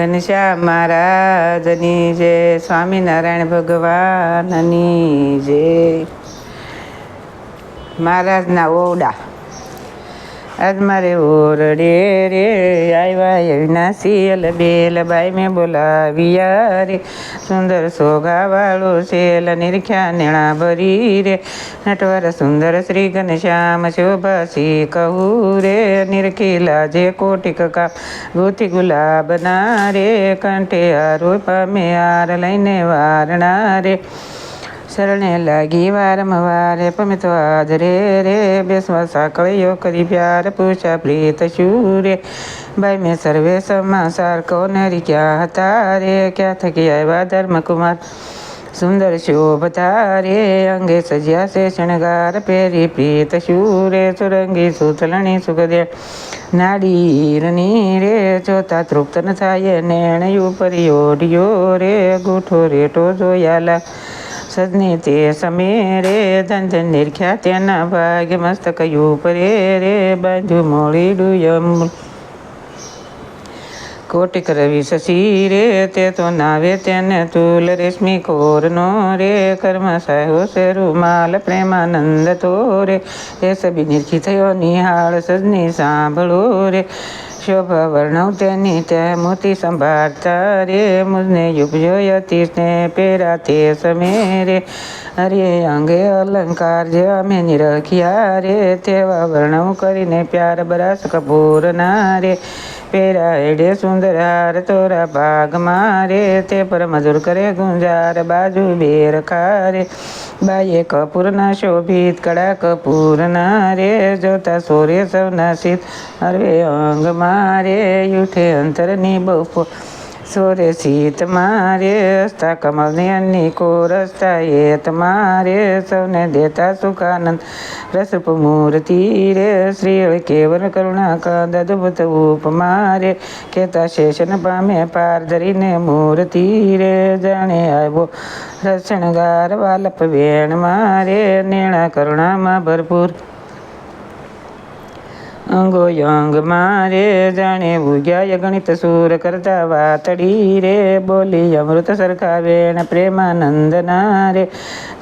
ઘનશ્યામ મહારાજની જય સ્વામિનારાયણ ભગવાનની જય મહારાજના ઓરડા. આજ મારે ઓરડે રે આવ્યા અવિનાશી સિયલ બેલ બાઈ મેં બોલાવ્યા રે. સુંદર સોગાવાળો શેલ નિરખ્યા નેણા ભરી રે. નટવર સુંદર શ્રી ઘનશ્યામ શોભાસી કહું રે નિરખીલા જે કોટિક કા ગોથી ગુલાબના રે. કંઠે આરો પામે આર લઈને વારણા રે. શરણે લાગી વારંવાર પમિત આદરે રે, બેસવા સાંકળીઓ કરી પ્યાર પૂછા, પ્રીત શૂરે ભાઈ, મેં સર્વે સમાચાર કોનેરી ક્યાં હતા રે? ક્યાં થકી આવ્યા ધર્મકુમાર? સુંદર શોભતા રે અંગે સજ્યા છે શણગાર પેરી પ્રીત શૂરે સુરંગી સુતલણી સુગદે નાડીરની રે, જોતા તૃપ્ત ન થાય નેણ ઉપર ઓઢિયો રે, ગૂઠો રેટો જોયાલા સજની તે સમે રે ધન નિરખ્યા તેના ભાગ્ય મસ્તક ઉપરે રે બાંધ્યું મોડીડું યમ કોટિક રવિ શશી રે તે તો નાવે તેને તુલ રેશમી કોરનો રે કર્મ સાહો છે રૂમાલ પ્રેમાનંદ તો રે એ સબી નિરખી થયો નિહાળ સજની સાંભળો રે શોભા વર્ણવ તેની તે મોતી સંભાળતા રે મુજને યુપજો યતીશને પેરા તે સમે અરે અંગે અલંકાર જે અમે નિરખ્યા રે તેવા વર્ણવ કરીને પ્યાર બરાસ કપૂરના રે પેરા એડે સુંદર હાર તોરા ભાગ મારે તે પર મજૂર કરે ગુંજાર બાજુ બેર ખારે. બાઈએ કપૂરના શોભિત કડા કપૂરના રે, જોતા સોરે સૌના શીત. હરવે અંગ મારે યુઠે અંતરની બપો સોરે સીત મારે હસ્તા કમલની અન્ની કોરસ્તા એત મારે સૌને દેતા સુખાનંદ. રસપ મૂર્તિ રે, શ્રી કેવલ કરુણા કંદ અદભુત ઉપમારે કેતા શેષન પામે પાર ધરીને મૂર્તિ રે, જાણે આવ્યો રસણગાર વાલપ વેણ મારે. નેણા કરુણામાં ભરપૂર અંગો મારે જાણે ભૂગ્યા ગણિત સૂર કરતા વાતડી રે. બોલી અમૃત સરખા વેણ પ્રેમાનંદના રે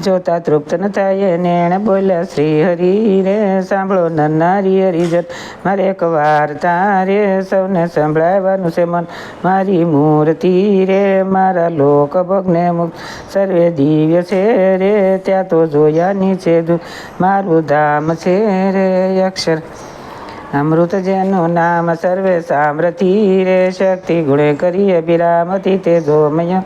જોતા તૃપ્ત ન થાય નેણ બોલ્યા શ્રી હરિ રે, સાંભળો નન્નારી હરિજન. મારે એક વાર્તા રે સૌને સંભળાવવાનું છે મન. મારી મૂર્તિ રે, મારા લોક ભગને મુક્ત. સર્વે દિવ્ય છે રે, ત્યાં તો જોયાની છે દુ મારું ધામ છે રે, અક્ષર અમૃત જેનું નામ સર્વે સામ્રથી રે શક્તિ ગુણે કરીએ બિરામતી તે જોમય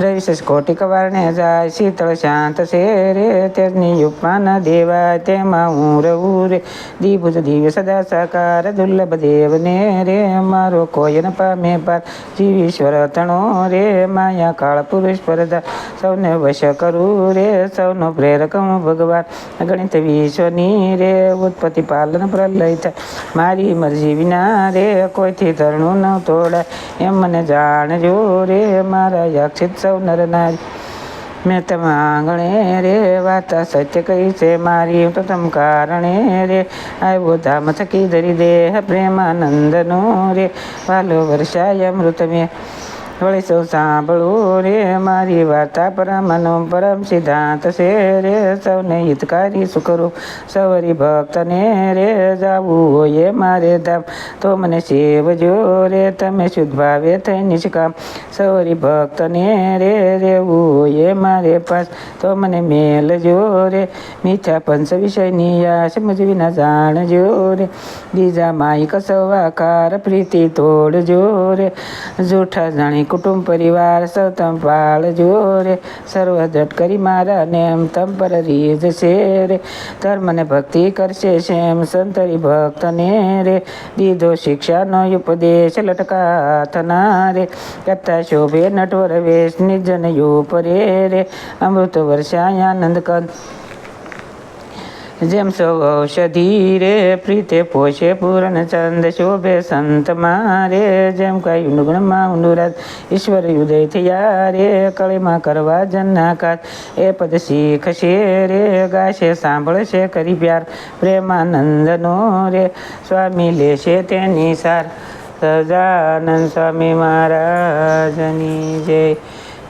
રવિશેષ કોટિક વારણે જાય, શીતળ શાંત છે રે તેની ઉપમાન દેવાય, તેમાં હું રહું રે. દીભુજ દિવ્ય સદા સાકાર, દુર્લભ દેવને રે, મારો કોયન પામે પાર. જીવીશ્વર તણો રે, માયા કાળ પુરુષ પરદા સૌને વશ કરું રે, સૌનો પ્રેરક હું ભગવાન. ગણિત વિશ્વની રે, ઉત્પત્તિ પાલન પ્રલય મારી મરજી વિના રે, કોઈથી ધરણું ન તોડાય. એમ મને જાણજો રે, મારા યક્ષિત સૌ નર નારી મેં તમ આંગણે રે વાતા સત્ય કહી છે મારી તો તમ કારણે રે આવ્યો ધામ થકી ધરી દેહ પ્રેમાનંદનો રે વાલો વર્ષાય અમૃત મેં વળી સૌ સાંભળો રે મારી વાર્તા પરમનો પરમ સિદ્ધાંત છે રે. સૌને હિતકારી સુકરું સવરી ભક્તને રે જાવું હોય મારે ધામ. તો મને સેવજો રે, તમે શુદ્ધ ભાવે થઈ નિષ્કામ. સવરી ભક્તને રે રેવું હોય મારે પાસ. તો મને મેલજો રે, મીઠા પંચ વિષયની આશ મુજ વિના જાણજો રે. બીજા માહિક સવાકાર પ્રીતિ તોડજો રે. જૂઠા જાણી કુટુંબ પરિવાર સૌ તમ પાળજો રે સર્વ જટ કરી મારા નેમ તમ પર રીજ છે રે ધર્મને ભક્તિ કરશે શેમ સંતરી ભક્તને રે દીધો શિક્ષાનો ઉપદેશ લટકાથના રે કથા શોભે નટવર વેશ નિજન યુપરે રે અમૃત વર્ષાયાનંદ કંદ જેમ સૌ ઔષધિ રે પ્રીતે પોષે પૂરણ ચંદ, શોભે સંત મારે. જેમ કઈ ગુણમાં ઉંડુરાત ઈશ્વર ઉદય થયા રે. કળીમાં કરવા જન્નાકાત એ પદ શીખશે રે. ગાશે સાંભળશે કરી પ્યાર પ્રેમાનંદનો રે. સ્વામી લેશે તેની સાર. સજાનંદ સ્વામી મહારાજની જય.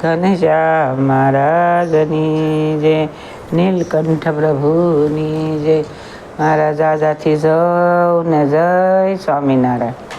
ઘનશ્યામ મહારાજની જય. નીલકંઠ પ્રભુની જય. મારા દાદાથી સૌને જય સ્વામિનારાયણ.